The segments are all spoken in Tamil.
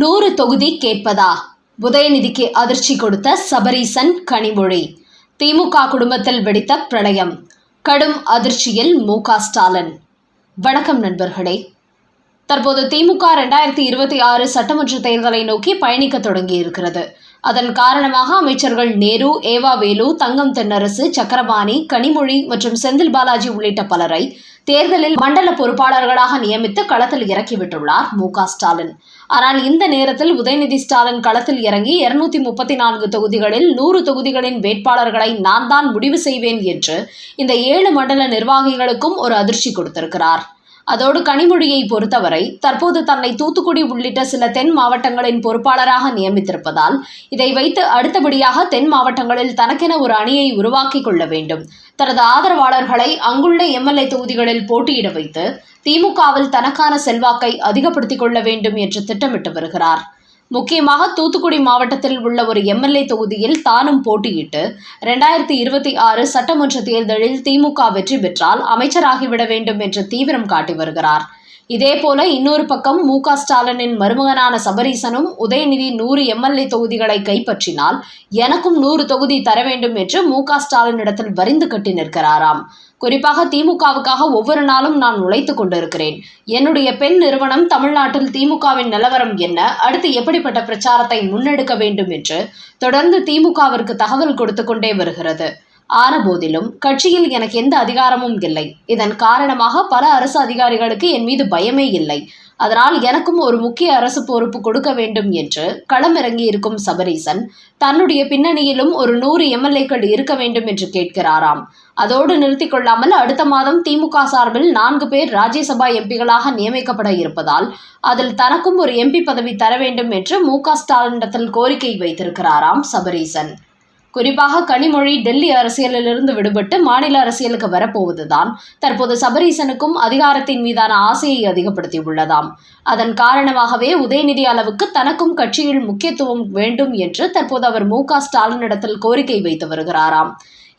நூறு தொகுதி கேட்பதா? உதயநிதிக்கு அதிர்ச்சி கொடுத்த சபரீசன் கனிமொழி. திமுக குடும்பத்தில் வெடித்த பிரளயம். கடும் அதிர்ச்சியில் மு ஸ்டாலின். வணக்கம் நண்பர்களே. தற்போது திமுக ரெண்டாயிரத்தி இருபத்தி ஆறு சட்டமன்ற தேர்தலை நோக்கி பயணிக்க தொடங்கியிருக்கிறது. அதன் காரணமாக அமைச்சர்கள் நேரு ஏவாவேலு தங்கம் தென்னரசு சக்கரபாணி கனிமொழி மற்றும் செந்தில் பாலாஜி உள்ளிட்ட பலரை தேர்தலில் மண்டல பொறுப்பாளர்களாக நியமித்து களத்தில் இறக்கிவிட்டுள்ளார் மு க ஸ்டாலின். ஆனால் இந்த நேரத்தில் உதயநிதி ஸ்டாலின் களத்தில் இறங்கி இருநூத்தி முப்பத்தி நான்கு தொகுதிகளில் நூறு தொகுதிகளின் வேட்பாளர்களை நான் தான் முடிவு செய்வேன் என்று இந்த ஏழு மண்டல நிர்வாகிகளுக்கும் ஒரு அதிர்ச்சி கொடுத்திருக்கிறார். அதோடு கனிமொழியை பொறுத்தவரை தற்போது தன்னை தூத்துக்குடி உள்ளிட்ட சில தென் மாவட்டங்களின் பொறுப்பாளராக நியமித்திருப்பதால் இதை வைத்து அடுத்தபடியாக தென் மாவட்டங்களில் தனக்கென ஒரு அணியை உருவாக்கிக் கொள்ள வேண்டும். தனது ஆதரவாளர்களை அங்குள்ள எம்எல்ஏ தொகுதிகளில் போட்டியிட வைத்து திமுகவில் தனக்கான செல்வாக்கை அதிகப்படுத்திக் கொள்ள வேண்டும் என்று திட்டமிட்டு வருகிறார். முக்கியமாக தூத்துக்குடி மாவட்டத்தில் உள்ள ஒரு எம்எல்ஏ தொகுதியில் தானும் போட்டியிட்டு ரெண்டாயிரத்தி இருபத்தி ஆறு சட்டமன்ற தேர்தலில் திமுக வெற்றி பெற்றால் அமைச்சராகிவிட வேண்டும் என்று தீவிரம் காட்டி வருகிறார். இதேபோல இன்னொரு பக்கம் மு க ஸ்டாலினின் மருமகனான சபரீசனும் உதயநிதி நூறு எம்எல்ஏ தொகுதிகளை கைப்பற்றினால் எனக்கும் நூறு தொகுதி தர வேண்டும் என்று மு க ஸ்டாலினிடத்தில் வரிந்து கட்டி நிற்கிறாராம். குறிப்பாக திமுகவுக்காக ஒவ்வொரு நாளும் நான் உழைத்துக் கொண்டிருக்கிறேன். என்னுடைய பெண் நிறுவனம் தமிழ்நாட்டில் திமுகவின் நிலவரம் என்ன? அடுத்து எப்படிப்பட்ட பிரச்சாரத்தை முன்னெடுக்க வேண்டும் என்று தொடர்ந்து திமுகவிற்கு தகவல் கொடுத்து கொண்டே வருகிறது. ஆனபோதிலும் கட்சியில் எனக்கு எந்த அதிகாரமும் இல்லை. இதன் காரணமாக பல அரசு அதிகாரிகளுக்கு என் மீது பயமே இல்லை. அதனால் எனக்கும் ஒரு முக்கிய அரசு பொறுப்பு கொடுக்க வேண்டும் என்று களமிறங்கி இருக்கும் சபரீசன் தன்னுடைய பின்னணியிலும் ஒரு நூறு எம்எல்ஏக்கள் இருக்க வேண்டும் என்று கேட்கிறாராம். அதோடு நிறுத்திக் கொள்ளாமல் அடுத்த மாதம் திமுக சார்பில் நான்கு பேர் ராஜ்யசபா எம்பிகளாக நியமிக்கப்பட இருப்பதால் அதில் தனக்கும் ஒரு எம்பி பதவி தர வேண்டும் என்று மு க ஸ்டாலினிடத்தில் கோரிக்கை வைத்திருக்கிறாராம் சபரீசன். குறிப்பாக கனிமொழி டெல்லி அரசியலிலிருந்து விடுபட்டு மாநில அரசியலுக்கு வரப்போவதுதான் தற்போது சபரீசனுக்கும் அதிகாரத்தின் மீதான ஆசையை அதிகப்படுத்தியுள்ளதாம். அதன் காரணமாகவே உதயநிதி அளவுக்கு தனக்கும் கட்சியில் முக்கியத்துவம் வேண்டும் என்று தற்போது அவர் மு க ஸ்டாலினிடத்தில் கோரிக்கை வைத்து வருகிறாராம்.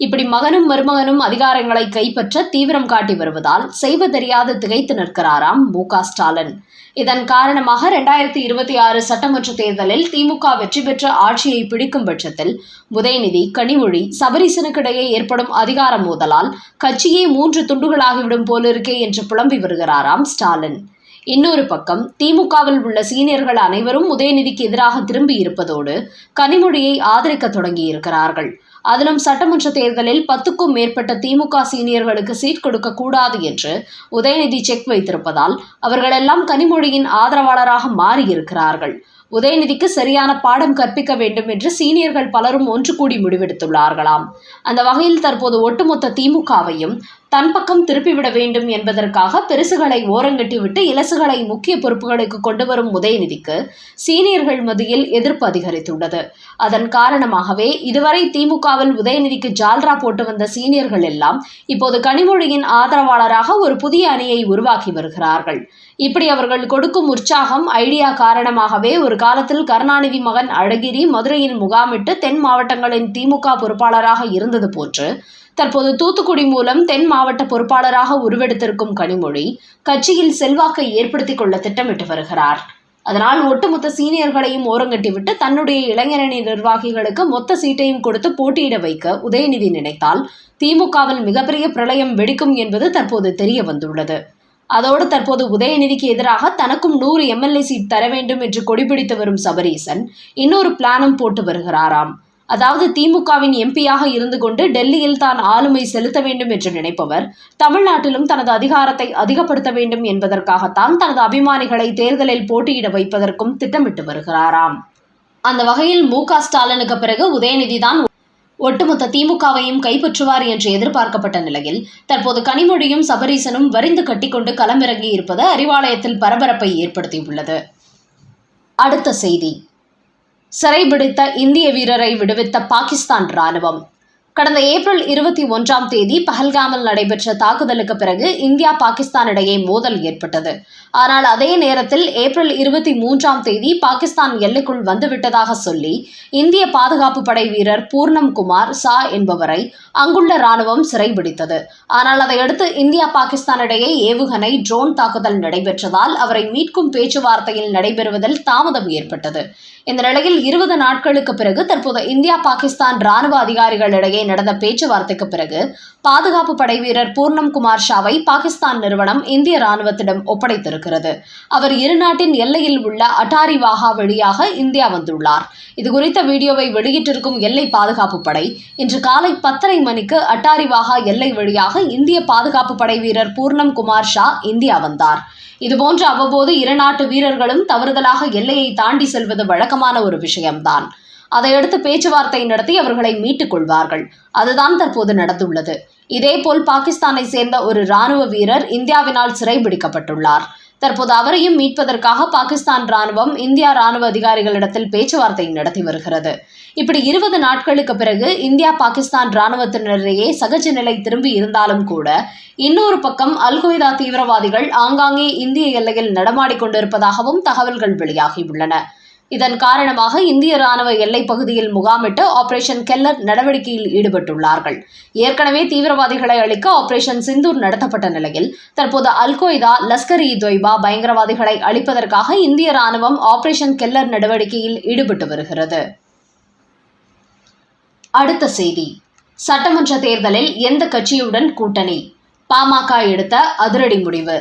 இப்படி மகனும் மருமகனும் அதிகாரங்களை கைப்பற்ற தீவிரம் காட்டி வருவதால் செய்வதறியாது திகைத்து நிற்கிறாராம் மு ஸ்டாலின். இதன் காரணமாக இரண்டாயிரத்தி இருபத்தி ஆறு சட்டமன்ற தேர்தலில் திமுக வெற்றி பெற்ற ஆட்சியை பிடிக்கும் பட்சத்தில் உதயநிதி கனிமொழி சபரிசனுக்கிடையே ஏற்படும் அதிகார மோதலால் கட்சியே மூன்று துண்டுகளாகிவிடும் போலிருக்கே என்று புலம்பி வருகிறாராம் ஸ்டாலின். இன்னொரு பக்கம் திமுகவில் உள்ள சீனியர்கள் அனைவரும் உதயநிதிக்கு எதிராக திரும்பி இருப்பதோடு கனிமொழியை ஆதரிக்க தொடங்கியிருக்கிறார்கள். அதிலும் சட்டமன்ற தேர்தலில் பத்துக்கும் மேற்பட்ட திமுக சீனியர்களுக்கு சீட் கொடுக்க கூடாது என்று உதயநிதி செக் வைத்திருப்பதால் அவர்களெல்லாம் கனிமொழியின் ஆதரவாளராக மாறியிருக்கிறார்கள். உதயநிதிக்கு சரியான பாடம் கற்பிக்க வேண்டும் என்று சீனியர்கள் பலரும் ஒன்று கூடி முடிவெடுத்துள்ளார்களாம். அந்த வகையில் தற்போது ஒட்டுமொத்த திமுகவையும் தன் பக்கம் திருப்பிவிட வேண்டும் என்பதற்காக பெருசுகளை ஓரங்கட்டிவிட்டு இலசுகளை முக்கிய பொறுப்புகளுக்கு கொண்டு வரும் உதயநிதிக்கு சீனியர்கள் மத்தியில் எதிர்ப்பு அதிகரித்துள்ளது. அதன் காரணமாகவே இதுவரை திமுகவில் உதயநிதிக்கு ஜால்ரா போட்டு வந்த சீனியர்கள் எல்லாம் இப்போது கனிமொழியின் ஆதரவாளராக ஒரு புதிய அணியை உருவாக்கி வருகிறார்கள். இப்படி அவர்கள் கொடுக்கும் உற்சாகம் ஐடியா காரணமாகவே ஒரு காலத்தில் கருணாநிதி மகன் அழகிரி மதுரையில் முகாமிட்டு தென் மாவட்டங்களின் திமுக பொறுப்பாளராக இருந்தது போன்று தற்போது தூத்துக்குடி மூலம் தென் மாவட்ட பொறுப்பாளராக உருவெடுத்திருக்கும் கனிமொழி கட்சியில் செல்வாக்கை ஏற்படுத்திக் கொள்ள திட்டமிட்டு வருகிறார். அதனால் ஒட்டுமொத்த சீனியர்களையும் ஓரங்கட்டிவிட்டு தன்னுடைய இளைஞரணி நிர்வாகிகளுக்கு மொத்த சீட்டையும் கொடுத்து போட்டியிட வைக்க உதயநிதி நினைத்தால் திமுகவில் மிகப்பெரிய பிரளயம் வெடிக்கும் என்பது தற்போது தெரிய வந்துள்ளது அதோடு தற்போது உதயநிதிக்கு எதிராக தனக்கும் நூறு எம்எல்ஏ சீட் தர வேண்டும் என்று கொடிபிடித்து வரும் சபரீசன் இன்னொரு பிளானும் போட்டு வருகிறாராம். அதாவது திமுகவின் எம்பியாக இருந்து கொண்டு டெல்லியில் தான் ஆளுமை செலுத்த வேண்டும் என்று நினைப்பவர் தமிழ்நாட்டிலும் தனது அதிகாரத்தை அதிகப்படுத்த வேண்டும் என்பதற்காகத்தான் தனது அபிமானிகளை தேர்தலில் போட்டியிட வைப்பதற்கும் திட்டமிட்டு வருகிறாராம். அந்த வகையில் மு க ஸ்டாலினுக்கு பிறகு உதயநிதி தான் ஒட்டுமொத்த திமுகவையும் கைப்பற்றுவார் என்று எதிர்பார்க்கப்பட்ட நிலையில் தற்போது கனிமொழியும் சபரீசனும் வரிந்து கட்டிக்கொண்டு களமிறங்கி இருப்பது அறிவாலயத்தில் பரபரப்பை ஏற்படுத்தியுள்ளது. அடுத்த செய்தி. சிறைபிடித்த இந்திய வீரரை விடுவித்த பாகிஸ்தான் ராணுவம். கடந்த ஏப்ரல் இருபத்தி ஒன்றாம் தேதி பஹல்காமில் நடைபெற்ற தாக்குதலுக்கு பிறகு இந்தியா பாகிஸ்தான் இடையே மோதல் ஏற்பட்டது. ஆனால் அதே நேரத்தில் ஏப்ரல் இருபத்தி மூன்றாம் தேதி பாகிஸ்தான் எல்லைக்குள் வந்துவிட்டதாக சொல்லி இந்திய பாதுகாப்பு படை வீரர் பூர்ணம் குமார் சா என்பவரை அங்குள்ள ராணுவம் சிறைபிடித்தது. ஆனால் அதையடுத்து இந்தியா பாகிஸ்தான் இடையே ஏவுகணை ட்ரோன் தாக்குதல் நடைபெற்றதால் அவரை மீட்கும் பேச்சுவார்த்தையில் நடைபெறுவதில் தாமதம் ஏற்பட்டது. இந்த நிலையில் இருபது நாட்களுக்கு பிறகு தற்போது இந்தியா பாகிஸ்தான் ராணுவ அதிகாரிகளிடையே இடையே நடந்த பேச்சுவார்த்தைக்கு பிறகு பாதுகாப்பு படை வீரர் பூர்ணம் குமார் ஷாவை பாகிஸ்தான் நிறுவனம் இந்திய ராணுவத்திடம் ஒப்படைத்திருக்கிறது. அவர் இரு நாட்டின் எல்லையில் உள்ள அட்டாரி வாகா வழியாக இந்தியா வந்துள்ளார். இதுகுறித்த வீடியோவை வெளியிட்டிருக்கும் எல்லை பாதுகாப்பு படை இன்று காலை பத்தரை மணிக்கு அட்டாரி வாகா எல்லை வழியாக இந்திய பாதுகாப்பு படை வீரர் பூர்ணம் குமார் ஷா இந்தியா வந்தார். இதுபோன்று அவ்வப்போது இரு நாட்டு வீரர்களும் தவறுதலாக எல்லையை தாண்டி செல்வது வழக்கமான ஒரு விஷயம்தான். அதையடுத்து பேச்சுவார்த்தை நடத்தி அவர்களை மீட்டுக் கொள்வார்கள். அதுதான் தற்போது நடந்துள்ளது. இதேபோல் பாகிஸ்தானை சேர்ந்த ஒரு ராணுவ வீரர் இந்தியாவினால் சிறைபிடிக்கப்பட்டுள்ளார். தற்போது அவரையும் மீட்பதற்காக பாகிஸ்தான் ராணுவம் இந்தியா ராணுவ அதிகாரிகளிடத்தில் பேச்சுவார்த்தை நடத்தி வருகிறது. இப்படி இருபது நாட்களுக்கு பிறகு இந்தியா பாகிஸ்தான் ராணுவத்தினரிடையே சகஜ நிலை திரும்பி இருந்தாலும் கூட இன்னொரு பக்கம் அல்கொய்தா தீவிரவாதிகள் ஆங்காங்கே இந்திய எல்லையில் நடமாடிக் கொண்டிருப்பதாகவும் தகவல்கள் வெளியாகியுள்ளன. இதன் காரணமாக இந்திய ராணுவ எல்லைப் பகுதியில் முகாமிட்டு ஆபரேஷன் கெல்லர் நடவடிக்கையில் ஈடுபட்டுள்ளார்கள். ஏற்கனவே தீவிரவாதிகளை அழிக்க ஆபரேஷன் சிந்தூர் நடத்தப்பட்ட நிலையில் தற்போது அல்கொய்தா லஸ்கர் இ தொய்பா பயங்கரவாதிகளை அழிப்பதற்காக இந்திய ராணுவம் ஆபரேஷன் கெல்லர் நடவடிக்கையில் ஈடுபட்டு வருகிறது. அடுத்த செய்தி. சட்டமன்ற தேர்தலில் எந்த கட்சியுடன் கூட்டணி? பாமக எடுத்த அதிரடி முடிவு.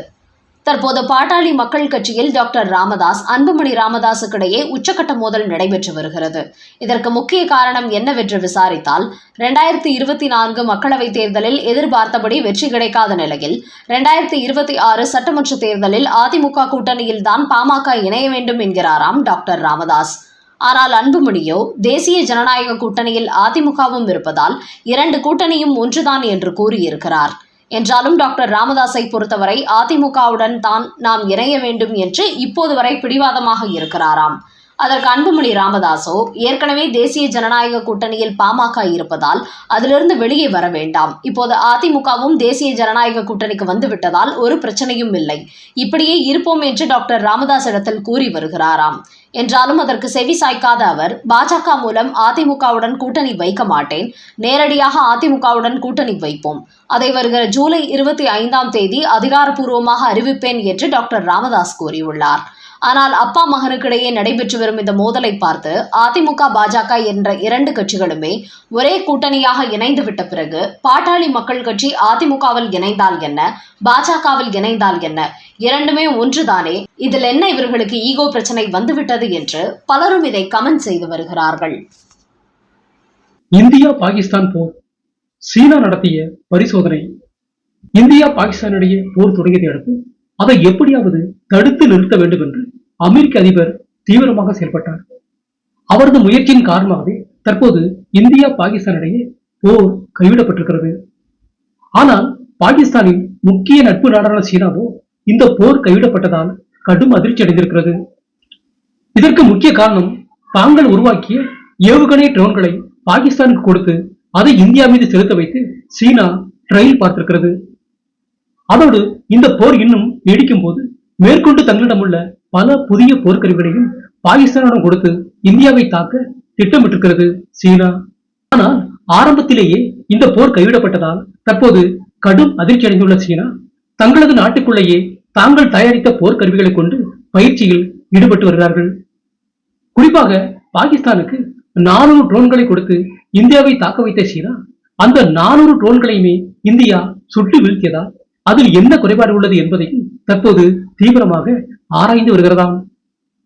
தற்போது பாட்டாளி மக்கள் கட்சியில் டாக்டர் ராமதாஸ் அன்புமணி ராமதாஸுக்கிடையே உச்சக்கட்ட மோதல் நடைபெற்று வருகிறது. இதற்கு முக்கிய காரணம் என்னவென்று விசாரித்தால் இரண்டாயிரத்தி இருபத்தி நான்கு மக்களவைத் தேர்தலில் எதிர்பார்த்தபடி வெற்றி கிடைக்காத நிலையில் இரண்டாயிரத்தி இருபத்தி ஆறு சட்டமன்ற தேர்தலில் அதிமுக கூட்டணியில்தான் பாமக இணைய வேண்டும் என்கிறாராம் டாக்டர் ராமதாஸ். ஆனால் அன்புமணியோ தேசிய ஜனநாயக கூட்டணியில் அதிமுகவும் இருப்பதால் இரண்டு கூட்டணியும் ஒன்றுதான் என்று கூறியிருக்கிறார். என்றாலும் டாக்டர் ராமதாஸை பொறுத்தவரை அதிமுகவுடன் தான் நாம் இணைய வேண்டும் என்று இப்போது வரை பிடிவாதமாக இருக்கிறாராம். அதற்கு அன்புமணி ராமதாசோ ஏற்கனவே தேசிய ஜனநாயக கூட்டணியில் பாமக இருப்பதால் அதிலிருந்து வெளியே வர வேண்டாம். இப்போது அதிமுகவும் தேசிய ஜனநாயக கூட்டணிக்கு வந்துவிட்டதால் ஒரு பிரச்சனையும் இல்லை. இப்படியே இருப்போம் என்று டாக்டர் ராமதாஸ் இடத்தில் கூறி வருகிறாராம். என்றாலும் அதற்கு செவி சாய்க்காத அவர் பாஜக மூலம் அதிமுகவுடன் கூட்டணி வைக்க மாட்டேன். நேரடியாக அதிமுகவுடன் கூட்டணி வைப்போம். அதை வருகிற ஜூலை இருபத்தி ஐந்தாம் தேதி அதிகாரப்பூர்வமாக அறிவிப்பேன் என்று டாக்டர் ராமதாஸ் கூறியுள்ளார். ஆனால் அப்பா மகனுக்கிடையே நடைபெற்று வரும் இந்த மோதலை பார்த்து அதிமுக பாஜக என்ற இரண்டு கட்சிகளுமே ஒரே கூட்டணியாக இணைந்து விட்ட பிறகு பாட்டாளி மக்கள் கட்சி அதிமுகவில் இணைந்தால் என்ன? பாஜகவில் இணைந்தால் என்ன? இரண்டுமே ஒன்றுதானே? இதில் என்ன இவர்களுக்கு ஈகோ பிரச்சனை வந்துவிட்டது என்று பலரும் இதை கமெண்ட் செய்து வருகிறார்கள். இந்தியா பாகிஸ்தான் போர். சீனா நடத்திய பரிசோதனை. இந்தியா பாகிஸ்தானிடையே போர் தொடங்கியதை அடுத்து அதை எப்படியாவது தடுத்து நிறுத்த வேண்டும் என்று அமெரிக்க அதிபர் தீவிரமாக செயல்பட்டார். அவரது முயற்சியின் காரணமாகவே தற்போது இந்தியா பாகிஸ்தானிடையே போர் கைவிடப்பட்டிருக்கிறது. ஆனால் பாகிஸ்தானின் முக்கிய நட்பு நாடான சீனாவோ இந்த போர் கைவிடப்பட்டதால் கடும் அதிர்ச்சி அடைந்திருக்கிறது. இதற்கு முக்கிய காரணம் தாங்கள் உருவாக்கிய ஏவுகணை ட்ரோன்களை பாகிஸ்தானுக்கு கொடுத்து அதை இந்தியா மீது செலுத்த வைத்து சீனா ட்ரையல் பார்த்திருக்கிறது. அதோடு இந்த போர் இன்னும் நீடிக்கும் போது மேற்கொண்டு தங்களிடம் உள்ள பல புதிய போர்க்கருவிகளையும் பாகிஸ்தானிடம் கொடுத்து இந்தியாவை தாக்க திட்டமிட்டிருக்கிறது சீனா. ஆனால் ஆரம்பத்திலேயே இந்த போர் கைவிடப்பட்டதால் தற்போது கடும் அதிர்ச்சி அடைந்துள்ள சீனா தங்களது நாட்டுக்குள்ளேயே தாங்கள் தயாரித்த போர்க்கருவிகளை கொண்டு பயிற்சியில் ஈடுபட்டு வருகிறார்கள். குறிப்பாக பாகிஸ்தானுக்கு நானூறு ட்ரோன்களை கொடுத்து இந்தியாவை தாக்க வைத்த சீனா அந்த நானூறு ட்ரோன்களையுமே இந்தியா சுட்டு வீழ்த்தியதால் அதில் என்ன குறைபாடு உள்ளது என்பதையும் தற்போது தீவிரமாக ஆராய்ந்து வருகிறதாம்.